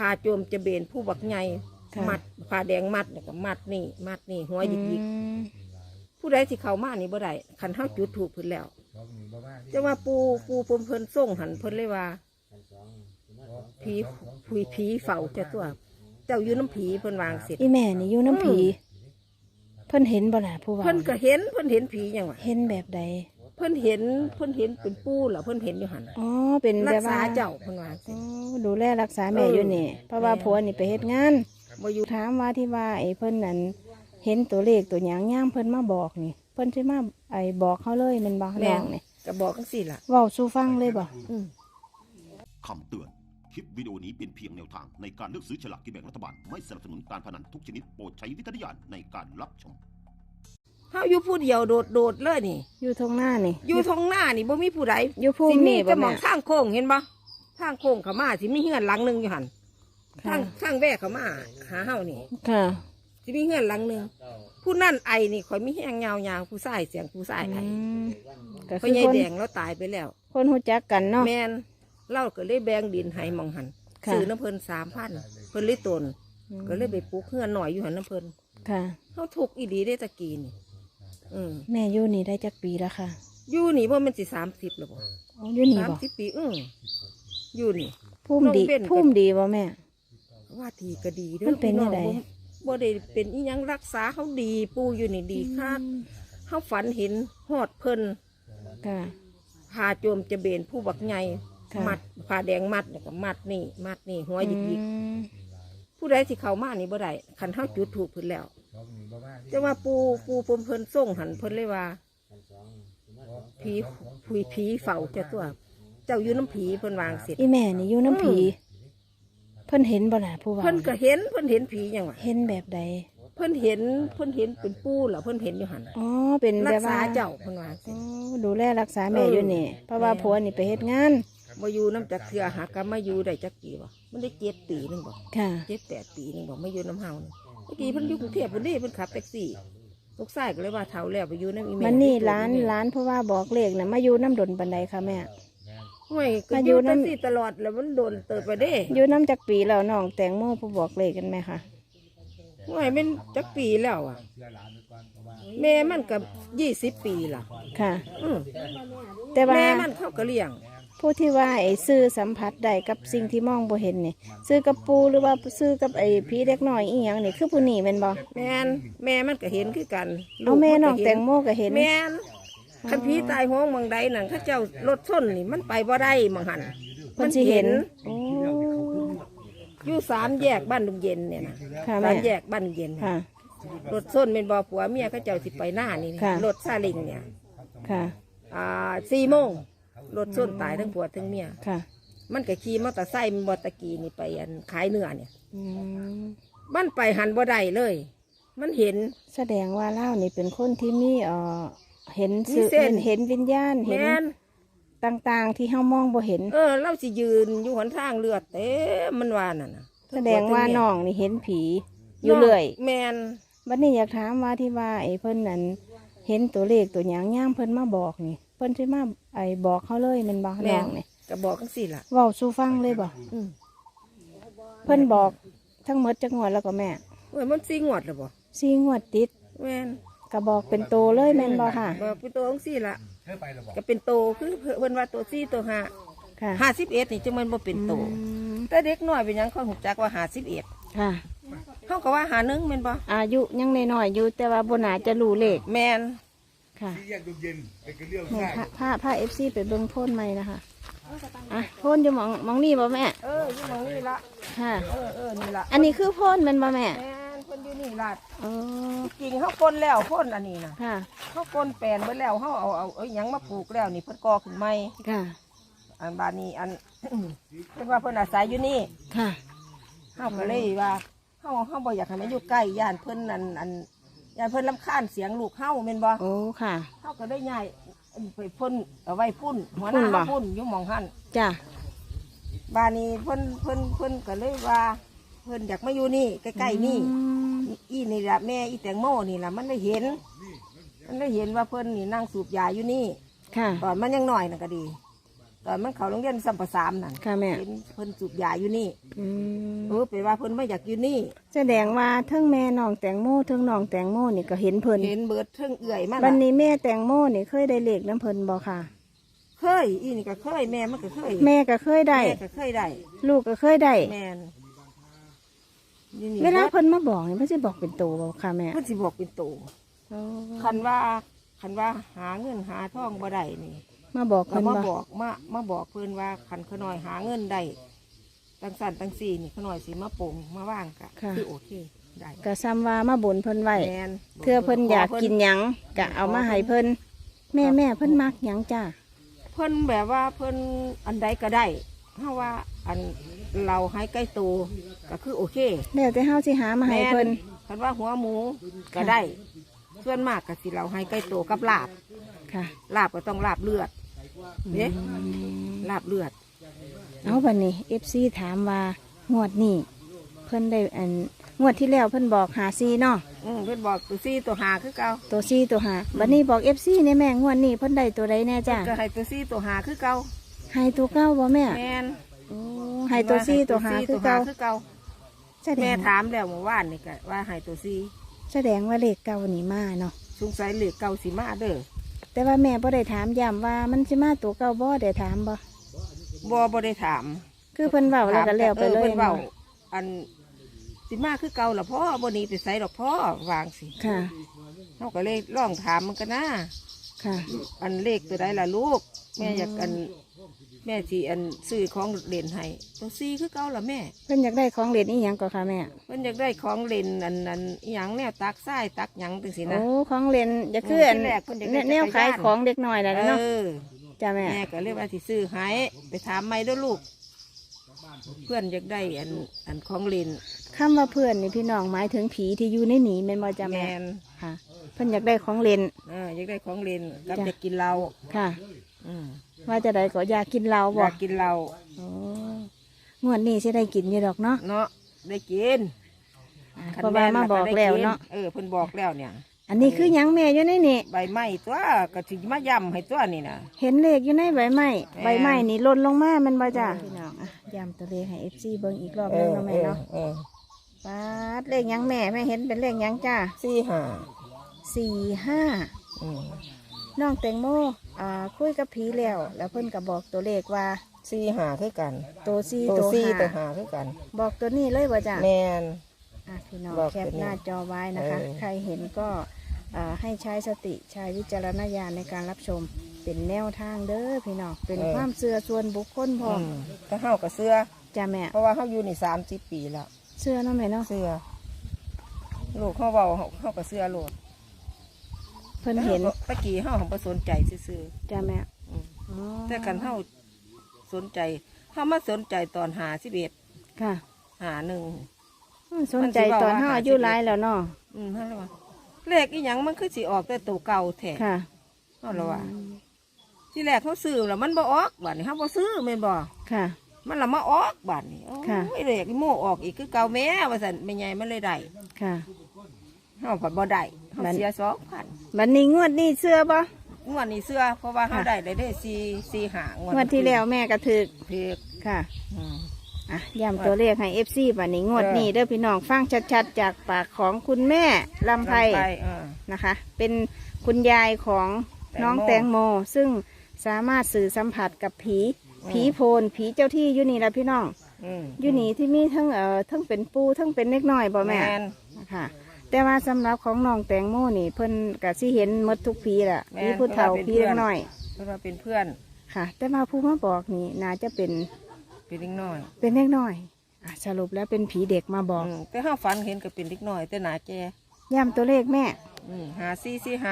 ผ่าโจมจะเบนผู้บักใหญ่ค่ะ มัดผ่าแดงมัดแล้วก็มัดนี่มัดนี่หัวหยิกหยิกอืมผู้ใดที่เข้ามานี่บ่ได้คันเฮาจุดถูกเพิ่นแล้วจะว่าปูปูเพิ่นเพิ่นส่งหันเพิ่นเลยว่าผีผีผีเฝ้าเจ้าตัว เจ้าอยู่น้ำผีเพิ่นวางเสร็จ อีแม่นี่อยู่น้ำผีเพิ่นเห็นบ่ล่ะผู้ว่าเพิ่นก็เห็นเพิ่นเห็นผีหยังวะ เห็นแบบใด เพิ่นเห็นเพิ่นเห็นเป็นปูเหรอเพิ่นเห็นอยู่หันอ๋อเป็นรัแบกบษาว่าเจ้าเพิ่นวางเสร็อ๋จอดูแลรักษาแม่อยู่นี่ เพราะว่าแม่ผัวนี่ไปเฮ็ดงานบ่อยู่ถามว่าที่ว่าไอ้เพิ่นนั่นเห็นตัวเลขตัวหยังย่ามเพิ่นมาบอกนี่ เพิ่นสิมาไอ้บอกเขาเลยแมันบอกน้องนี่ก็บอกจังซี่ล่ะ เว้าสู่ฟังเลยบ่ อืม คำเตือน คลิปวิดีโอนี้เป็นเพียงแนวทางในการเลือกซื้อฉลากกินแบ่งรัฐบาล ไม่สนับสนุนการพนันทุกชนิดโปรดใช้วิจารณญาณในการรับชม เฮาอยู่ผู้เดียวโดดโดดๆเลยนี่ อยู่ทงหน้านี่ อยู่ทงหน้านี่บ่มีผู้ใดอยู่ภูมิสิมีนี่บ่แต่หมแม่องทางโค้งเห็นบ่ทางโค้งเขามาสิมีเฮือนหลังหนึงอยู่หั่นค่ะทางทางแวกเขามาหาเฮานี่ค่ะสิมีเฮือนหลังหนึงผู้นั่นไอนี่ข่อยมีแห้งยาวๆผู้ชายเสียงผู้ชายไออืมก็พ่คืออใหญ่คนแดงแล้วตายไปแล้ว คนฮู้จักกันเนาะ แม่นเล่าก็เลยแบ่งดินให้หมองหันค่ะ ซื้อน้ำเพิ่น3,000เพิ่นเลยตน ก็เลยไปปลูกเฮือนหน่อยอยู่หันน้ำเพิ่นค่ะ เขาทุกข์อีดีได้ตะกี้นี่ อืมแม่อยู่นี่ได้จักปีแล้วค่ะอยู่นี่ว่ามันสิสามสิบหรือเปล่าอ๋ออยู่นี่สามบ่สิบปีอืออยู่นี่ภูมิดีน้องเบ้นก็ภูมิดีบ่แม่ ว่าทีก็ดีเด้อมันเป็นพี่องจังใดบ่บ่ได้เป็นอีหยังรักษาเขาดีปูอยู่นี่ดีคักเขาฝันเห็นหอดเพิ่นค่ะ พาโจมจะเบนผู้บักใหญ่ค่ะ มัดผ่าแดงมัดแล้วก็มัดนี่ มัดนี่หัวหยิกหยิกอืมผู้ใดที่เข้ามานี่บ่ได้คันเฮาจุดถูกเพิ่นแล้ว จะว่าปูปูเพิ่นเพิ่นส่งหันเพิ่นเลยว่า ผีผีผีเฝ้าเจ้าตัว เจ้าอยู่น้ำผีเพิ่นวางเสร็จ อีแม่นี่อยู่น้ำผี เพิ่นเห็นบ่ล่ะผู้ว่าเพิ่นก็เห็นเพิ่นเห็นผีหยังวะเห็นแบบใดเพิ่นเห็นเพิ่นเห็นเป็นปูเหรอเพิ่นเห็นอยู่หันอ๋อเป็นรัแบกบษาว่าเจ้าเพิ่นว่าอ๋อดูแลรักษาแม่อยู่นี่ เพราะว่าผัวนี่ไปเฮ็ดงานมาอยู่น้ำจักเทือหากรมาอยู่ได้จักกี่บ่มันได้เจ็ดปีหนึงบ่ค่ะ เจ็ดแปดปีหนึงบ่มาอยู่น้ำเฮานี่เมื่อกี้เพิ่นอยู่กรุงเทพเพิ่นนี่เพิ่นขับแท็กซี่ลูกชายก็เลยว่าเฒ่าแล้วไปอยู่น้ำอีแม่มันนี่อยู่ร้านตัวร้านเพราะว่าบอกเลขน่ะมาอยู่น้ำดนบันไดค่ะแม่ ห่วยก็มาออยู่ยู่น้ำแท็กซี่ตลอดแล้วมันโดนเติบไปเด้อยู่น้ำจักปีแล้วน้องแตงโมผู้บอกเลขกันไหมคะห่วยเป็นจักปีแล้วอะ แม่มันก็ยี่สิบปีล่ะค่ะ อือแต่ว่าแม่มันเข้าก็เลี้ยง ผู้ที่ว่าไอ้ซื้อสัมผัสได้กับสิ่งที่มองบ่เห็นนี่ซื้อกับปูหรือว่าซื้อกับไอ้ผีเด็กน้อยอีหยังนี่คือผู้นี้แม่นบ่แม่นแม่มันก็เห็นคือกันเอาแม่น้องก็แตเห็งโมก็เห็น แม่นคันผีตายห้องเมืองใดนั่นเข้าเจ้ารถส้นนี่มันไปบ่ได้มังหันเพิ่นสิเห็นโอ้อยู่สามแยกบ้านดุงเย็นเนี่ยนะค่ะแม่สามแยกบ้านดุงเย็นค่ะ รถส้นเป็นบ่อผัวเมียเข้าเจ้าสิไปหน้านี่ค่ะ รถซาเลิงเนี่ยค่ะ อ่าสี่โมง รถส้นตายทั้งผัวทั้งเมีย ค่ะ มันก็ขี่มอเตอร์ไซค์มันบอตะกี้นี่ไปอันขายเนื้อเนี่ยอืมมันไปหันบ่ได้เลย มันเห็น แสดงว่าเล่านี่เป็นคนที่มีเอ่อเห็นสื่อมีเส้เห็น นเห็นวิญญาณเห็นแม่นต่างๆ ที่เฮามองบ่เห็น เออเราสิยืนอยู่หนทางเลือดเต็มมันว่านั่นน่ะแสดงว่าน้องนี่เห็นผี อยู่เรื่อยแมนบัดนี้อยากถามว่าที่ว่าไอ้เพิ่นนั้นเห็นตัวเลขตัวหยังย่ามเพิ่นมาบอกนี่ เพิ่นสิมาไอ้บอกเขาเลยแมันบอกแมน้อนงนี่ก็บอกกันสิล่ะ เว้าสู่ฟังเลยบ่อืม เพิ่นบอกทั้งหมดจักงวดแล้วก็แม่เว้ยมันซีงวดหรือบ่สี่งวดติดแมนก็บอกเป็นโตเลยแม่นบ่ค่ะ บอกเป็นตัวของสิล่ะก็เป็นโตคือเพิ่นว่าตัวซี่ตัวห้าค่ะห้าสิบเอ็ดนี่จังมันบ่เป็นโต อืมแต่เด็กน้อยเป็นหยังเขาหูจักว่าห้าสิบเอ็ดค่ะ เขาก็ว่าหาหนึ่งแม่นบ่อายุยังน้อยๆอยู่แต่ว่าบ่น่าจะรู้เลขแมน ค่ะที่แยกดูเย็นเป็นเรื่องแม่ง่ายผ้าผ้าผ้าเอฟซีไปเบิ่งโพนใหม่นะคะอะโพนอยู่หมองหมองนี่บ่แม่เอออยู่หมองนี่ละค่ะ เออเออนี่ละอันนี้คือโพนแมันบ่แม่แมนเพิ่นอยู่นี่ละเออจริงเขาคนแล้วคนอันนี้นะค่ะ เขาคนแปลนไปแล้วเขาเอาเอาเอาหยังมาปลูกแล้วนี่เพิ่นก่อขึ้นใหม่ค่ะ อันบานนี้อัน เพิ่นว่าเพิ่นอาศัยอยู่นี่ค่ะเฮาก็เลยว่าเฮาเฮาบ่อยากให้มันอยู่ใกล้ย่านเพิ่นอันอัน ย่านเพิ่นรำคาญเสียงลูกเฮาแม่นบ่โอ้ค่ะ เฮาก็ได้ย้ายไปพ่นเอาไว้พุ่น หัวหน้าพุ่นบ่เฮาพุ่นอยู่หม่องหั่นจ้ะบานนี้เพิ่นเพิ่นเพิ่นก็เลยว่า เพิ่นอยากมาอยู่นี่ใกล้ๆนี่ อืมอีนี่ละแม่อีแตงโมนี่ละมันได้เห็น มันได้เห็นว่าเพิ่นนี่นั่งสูบยาอยู่นี่ ค่ะ ตอนมันยังหน่อยน่ะก็ดี ตอนมันเขาโรงเรียนสัมปสามนั่นค่ะแม่ เห็นเพิ่นสูบยาอยู่นี่อืมเออไปว่าเพิ่นไม่อยากอยู่นี่ แสดงว่าเทั้งแม่น้องแตงโมเทั้งน้องแตงโมนี่ก็เห็นเพิ่นเห็นเบิดเทิงเอื่อยมาวัละนนี้แม่แตงโมนี่เคยได้เลขน้ำเพิ่นบ่ค่ะ เคยอีนี่ก็เคยแม่มันก็เคยแม่ก็เคยได้ แม่ก็เคยได้ลูกก็เคยได้ แม่นอยู่นี่เวลาเพิ่นมาบอกนี่เพิ่นสิบอกเป็นตัวบ่ค่ะแม่เพิ่นสิบอกเป็นโตคันว่าคันว่าหาเงินหาทองบ่ได้นี่ มาบอกก็เพิ่นมาบ่บอกมามาบอกเพิ่นว่าคันขน้อยหาเงินได้ตั้งสั่นตั้งสี่นี่ขน้อยสิมาปลงมาว่างกะคือโอเคได้ก็ซ้ำว่ามาบ่นเพิ่นไว้แม่นเพื่อเพิ่นอยากกินหยังก็เอามาให้เพิ่นแม่แม่เพิ่นมักหยังจ้าเพิ่นแบบว่าเพิ่นอันใดก็ได้ถ้าว่าอันเราให้ใกล้ตัวก็คือโอเคแล้วแต่เฮาสิหามาให้เพิ่นคันว่าหัวหมูก็ได้ส่วนมากก็สิเราให้ใกล้ตัวกับลาบค่ะ ลาบก็ต้องลาบเลือด เนี่ยลาบเลือด เอาบัดนี้ FC ถามว่างวดนี้เพิ่นได้อันงวดที่แล้วเพิ่นบอกหาซีเนาะอืมเพิ่นบอกตัวซี่ตัวหาคือเก่าตัวซีตัวหาบัดนี้บอก FC ในแม่งวดนี้เพิ่นได้ตัวใดแน่จ้าก็ให้ตัวซี่ตัวหาคือเก่าให้ตัวเก้าบ่แม่แม่นโอ้ให้ตัวซีตัวหาคือเก่าคือเก่าแสดแม่งถามแล้วเมื่อวานนี่ก็ว่าให้ตัวซี่แสดงว่าเลขเก่านี่มาเนาะสงสัยเหลือเก่าสิมาเด้อ แต่ว่าแม่บ่ได้ถามย้ำว่ามันสิมาตัวเก่าบ่ได้ถามบ่บ่บ่ได้ถามคือเพิ่นเว้าแล้วก็แล้วไปเลออยเพิ่นเว้าเนาะอันสิมาคือเก่าล่ะพ่อบ่หนี้ไปไสดอกพ่อวางสิค่ะเฮาก็เลยลองถามมันก็นะค่ะ อันเลขตัวใดล่ะลูก แม่อยากอันแม่สิอันซื้อของเล่นให้ตัวซี่คือเก่าล่ะแม่เพิ่นอยากได้ของเล่นอีหยังก็ค่ะแม่ เพิ่นอยากได้ของเล่นอันอันอหยังแนวตักทรายตักหยังจังซี่นะ โอ้ของเล่นอย่าคืออันที่แรกเพิ่นอยากได้แนวขายจักรยานของเด็กน้อยน่ะเอเนาะอจ้าแม่ แม่ก็เลยว่าสิซื้อให้ไปถามไม่ด้วยลูก เพื่อนอยากได้อันอันของเล่นคำว่าเพื่อนนี่พี่น้องหมายถึงผีที่อยู่ในหนีแม่นบ่จ้าแมแม่นค่ะ เพิ่นอยากได้ของเล่น เอออยากได้ของเล่นกับจ้ะ อยากกินเหล้าค่ะ อืม ว่าจะได้ก็อยากกินเหล้าอบ่ยากกินเหล้าโอ้งวดนี้สิได้กินอยู่ดอกเนาะเนาะได้กินอ่าเพราะว่ามาบอกแล้วเนาะ เออเพิ่นบอกแล้วเนี่ย อันนี้คือหยังแม่อยู่ในนี่ใบไม้ตัวก็สิมาย่ำให้ตัวนี่นะ เห็นเลขอยู่ในใบไม้แม่นใบไม้นี่หล่นลงมาแมันบ่จ้าพี่น้องอะย้ำตัวเลขให้ FC เบิ่งอีกรอบหนึงเนาะแม่เนาะเออปาดเลขหยังแม่แม่เห็นเป็นเลขหยังจ้าสี่ห้าสี่ห้าอืม น้องแตงโมอ่าคุยกับผีแล้ว แล้วเพิ่นก็บอกตัวเลขว่าสี่ห้าคือกัน ตัวสี่ตัวตัวสี่ตัวห้าห้าคือกัน บอกตัวนี้เลยว่าจ้ะแมน อะพี่น้องบอกแคตัวปนี้หน้าจอไว้นะคะ เออ ใครเห็นก็อ่าให้ใช้สติใช้วิจารณญาณในการรับชมเป็นแนวทางเด้อพี่น้องเป็นความเชื่อส่วนบุคคลพร้อมอืมก็เฮากับเสื้อ จ้ะแม่เพราะว่าเฮาอยู่นี่สามสิบปีแล้วเชื่อเนาะแม่เนาะเสื้อลูกเขาเบาเขาเขาก็เสื้อโลด เพิ่นเห็นตะกี้เขาของสนใจซื่อจ้ะแม่ๆอืมอ๋อแต่กันเขาสนใจเขามาสนใจตอนหาสิบเอ็ดค่ะหาหนึ่ง อืมสนใจตอนเฮาอายุหลายแล้วเนาะอืมนั่นแหละว่าเลขอีหยังมันคือสิออกแต่ตัวเก่าแท้ค่ะนั่นแหละว่าที่แรกเขาซื้อแล้วมันบ่ออกบัดนี้เขาบ่ซื้อแม่นบ่ค่ะ มันละมาออกบัดนี้โอ้ค่ะ ยเลขอีโมออกอีกคือเก่าแม่ว่าซั่นแม่ใหญ่มันเลยได้ค่ะ เฮาผัดบ่ได้เฮาบัด เสียสองพัน บัดนี้งวดนี้เชื่อบ่งวดนี้เสื้อเพราะว่าเขาได้ได้ได้สี่สี่หางงวดที่แล้วแม่ก็ถึกเพียกค่ะอืม อะย้ำตัวเลขให้เอฟซีบัดนี้งวดนี้เด้อพี่น้องฟังชัดๆ จากปากของคุณแม่ลำไพไปเออ นะคะ เป็นคุณยายของน้องแตแตงงโม โม ซึ่งสามารถสื่อสัมผัสกับผี อืม ผีโพนผีเจ้าที่อยู่นี่ละพี่น้องอืมอยู่นี่ที่มีทั้งเอ่อทั้งเป็นปูทั้งเป็นเล็กน้อยบ่แม่นนะคะ แต่ว่าสำหรับของน้องแตงโมนี่ เพิ่นก็สิเห็นหมดทุกผีแหละแม่ผีนผู้เฒ่าเพิ่นว่าเป็นผีเล็กน้อย เพราะว่าเป็นเพื่อนค่ะ แต่ว่าผู้มาบอกนี่น่าจะเป็นเป็นเด็กน้อยเป็นเล็กน้อยอะสรุปแล้วเป็นผีเด็กมาบอกอืมแต่ห้าฝันเห็นก็เป็นเด็กน้อยแต่หนาแกย้ำตัวเลขแม่ อืมหาสี่สี่หา